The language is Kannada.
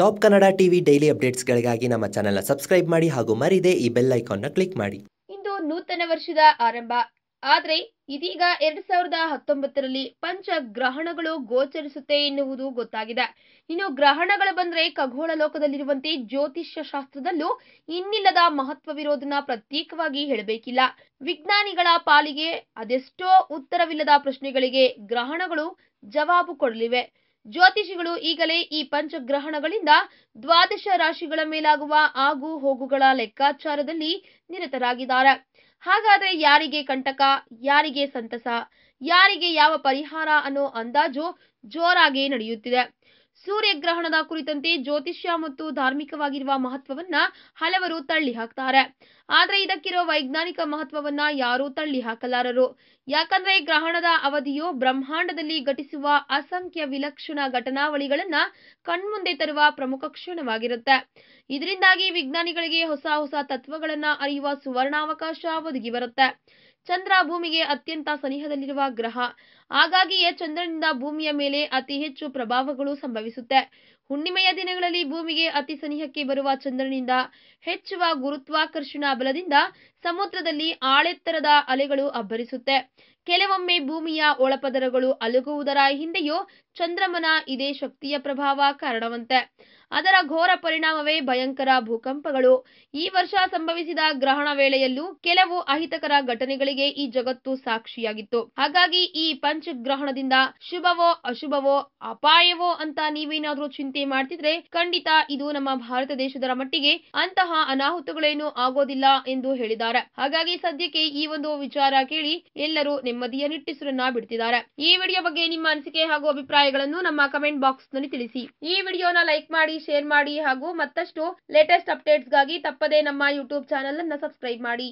ಟಾಪ್ ಕನ್ನಡ ಟಿವಿ ಡೈಲಿ ಅಪ್ಡೇಟ್ಸ್ಗಳಿಗಾಗಿ ನಮ್ಮ ಚಾನೆಲ್ನ ಸಬ್ಸ್ಕ್ರೈಬ್ ಮಾಡಿ ಹಾಗೂ ಮರಿದೆ ಈ ಬೆಲ್ ಐಕಾನ್ನ ಕ್ಲಿಕ್ ಮಾಡಿ. ಇಂದು ನೂತನ ವರ್ಷದ ಆರಂಭ. ಆದರೆ ಇದೀಗ ಎರಡ್ ಸಾವಿರದ ಹತ್ತೊಂಬತ್ತರಲ್ಲಿ ಪಂಚ ಗ್ರಹಣಗಳು ಗೋಚರಿಸುತ್ತೆ ಎನ್ನುವುದು ಗೊತ್ತಾಗಿದೆ. ಇನ್ನು ಗ್ರಹಣಗಳು ಬಂದ್ರೆ ಖಗೋಳ ಲೋಕದಲ್ಲಿರುವಂತೆ ಜ್ಯೋತಿಷ್ಯ ಶಾಸ್ತ್ರದಲ್ಲೂ ಇನ್ನಿಲ್ಲದ ಮಹತ್ವವಿರೋದನ್ನ ಪ್ರತ್ಯೇಕವಾಗಿ ಹೇಳಬೇಕಿಲ್ಲ. ವಿಜ್ಞಾನಿಗಳ ಪಾಲಿಗೆ ಅದೆಷ್ಟೋ ಉತ್ತರವಿಲ್ಲದ ಪ್ರಶ್ನೆಗಳಿಗೆ ಗ್ರಹಣಗಳು ಜವಾಬು ಕೊಡಲಿವೆ. ಜ್ಯೋತಿಷಿಗಳು ಈಗಲೇ ಈ ಪಂಚಗ್ರಹಣಗಳಿಂದ ದ್ವಾದಶ ರಾಶಿಗಳ ಮೇಲಾಗುವ ಆಗು ಹೋಗುಗಳ ಲೆಕ್ಕಾಚಾರದಲ್ಲಿ ನಿರತರಾಗಿದ್ದಾರೆ. ಹಾಗಾದ್ರೆ ಯಾರಿಗೆ ಕಂಟಕ, ಯಾರಿಗೆ ಸಂತಸ, ಯಾರಿಗೆ ಯಾವ ಪರಿಹಾರ ಅನ್ನೋ ಅಂದಾಜು ಜೋರಾಗಿ ನಡೆಯುತ್ತಿದೆ. ಸೂರ್ಯಗ್ರಹಣದ ಕುರಿತಂತೆ ಜ್ಯೋತಿಷ್ಯ ಮತ್ತು ಧಾರ್ಮಿಕವಾಗಿರುವ ಮಹತ್ವವನ್ನ ಹಲವರು ತಳ್ಳಿ ಹಾಕ್ತಾರೆ. ಆದ್ರೆ ಇದಕ್ಕಿರೋ ವೈಜ್ಞಾನಿಕ ಮಹತ್ವವನ್ನ ಯಾರೂ ತಳ್ಳಿ ಹಾಕಲಾರರು. ಯಾಕಂದ್ರೆ ಗ್ರಹಣದ ಅವಧಿಯು ಬ್ರಹ್ಮಾಂಡದಲ್ಲಿ ಘಟಿಸುವ ಅಸಂಖ್ಯ ವಿಲಕ್ಷಣ ಘಟನಾವಳಿಗಳನ್ನ ಕಣ್ಮುಂದೆ ತರುವ ಪ್ರಮುಖ ಕ್ಷಣವಾಗಿರುತ್ತೆ. ಇದರಿಂದಾಗಿ ವಿಜ್ಞಾನಿಗಳಿಗೆ ಹೊಸ ಹೊಸ ತತ್ವಗಳನ್ನ ಅರಿಯುವ ಸುವರ್ಣಾವಕಾಶ ಒದಗಿ ಬರುತ್ತೆ. ಚಂದ್ರ ಭೂಮಿಗೆ ಅತ್ಯಂತ ಸನಿಹದಲ್ಲಿರುವ ಗ್ರಹ. ಹಾಗಾಗಿಯೇ ಚಂದ್ರನಿಂದ ಭೂಮಿಯ ಮೇಲೆ ಅತಿ ಹೆಚ್ಚು ಪ್ರಭಾವಗಳು ಸಂಭವಿಸುತ್ತೆ. ಹುಣ್ಣಿಮೆಯ ದಿನಗಳಲ್ಲಿ ಭೂಮಿಗೆ ಅತಿ ಸನಿಹಕ್ಕೆ ಬರುವ ಚಂದ್ರನಿಂದ ಹೆಚ್ಚುವ ಗುರುತ್ವಾಕರ್ಷಣಾ ಬಲದಿಂದ ಸಮುದ್ರದಲ್ಲಿ ಆಳೆತ್ತರದ ಅಲೆಗಳು ಅಬ್ಬರಿಸುತ್ತೆ. ಕೆಲವೊಮ್ಮೆ ಭೂಮಿಯ ಒಳಪದರಗಳು ಅಲುಗುವುದರ ಹಿಂದೆಯೂ ಚಂದ್ರಮನ ಇದೇ ಶಕ್ತಿಯ ಪ್ರಭಾವ ಕಾರಣವಂತೆ. ಅದರ ಘೋರ ಪರಿಣಾಮವೇ ಭಯಂಕರ ಭೂಕಂಪಗಳು. ಈ ವರ್ಷ ಸಂಭವಿಸಿದ ಗ್ರಹಣ ವೇಳೆಯಲ್ಲೂ ಕೆಲವು ಅಹಿತಕರ ಘಟನೆಗಳಿಗೆ ಈ ಜಗತ್ತು ಸಾಕ್ಷಿಯಾಗಿತ್ತು. ಹಾಗಾಗಿ ಈ ಪಂಚಗ್ರಹಣದಿಂದ ಶುಭವೋ ಅಶುಭವೋ ಅಪಾಯವೋ ಅಂತ ನೀವೇನಾದ್ರೂ ಚಿಂತೆ ಮಾಡ್ತಿದ್ರೆ ಖಂಡಿತ ಇದು ನಮ್ಮ ಭಾರತ ದೇಶದರ ಮಟ್ಟಿಗೆ ಅಂತಹ ಅನಾಹುತಗಳೇನು ಆಗೋದಿಲ್ಲ ಎಂದು ಹೇಳಿದ್ದಾರೆ. ಹಾಗಾಗಿ ಸದ್ಯಕ್ಕೆ ಈ ಒಂದು ವಿಚಾರ ಕೇಳಿ ಎಲ್ಲರೂ ನೆಮ್ಮದಿಯ ನಿಟ್ಟಿಸರನ್ನ ಬಿಡ್ತಿದ್ದಾರೆ. ಈ ವಿಡಿಯೋ ಬಗ್ಗೆ ನಿಮ್ಮ ಅನಿಸಿಕೆ ಹಾಗೂ ಅಭಿಪ್ರಾಯಗಳನ್ನು ನಮ್ಮ ಕಮೆಂಟ್ ಬಾಕ್ಸ್ನಲ್ಲಿ ತಿಳಿಸಿ. ಈ ವಿಡಿಯೋನ ಲೈಕ್ ಮಾಡಿ, ಶೇರ್ ಮಾಡಿ ಹಾಗೂ ಮತ್ತಷ್ಟು ಲೇಟೆಸ್ಟ್ ಅಪ್ಡೇಟ್ಸ್ಗಾಗಿ ತಪ್ಪದೇ ನಮ್ಮ ಯೂಟ್ಯೂಬ್ ಚಾನೆಲ್ ಅನ್ನ ಸಬ್ಸ್ಕ್ರೈಬ್ ಮಾಡಿ.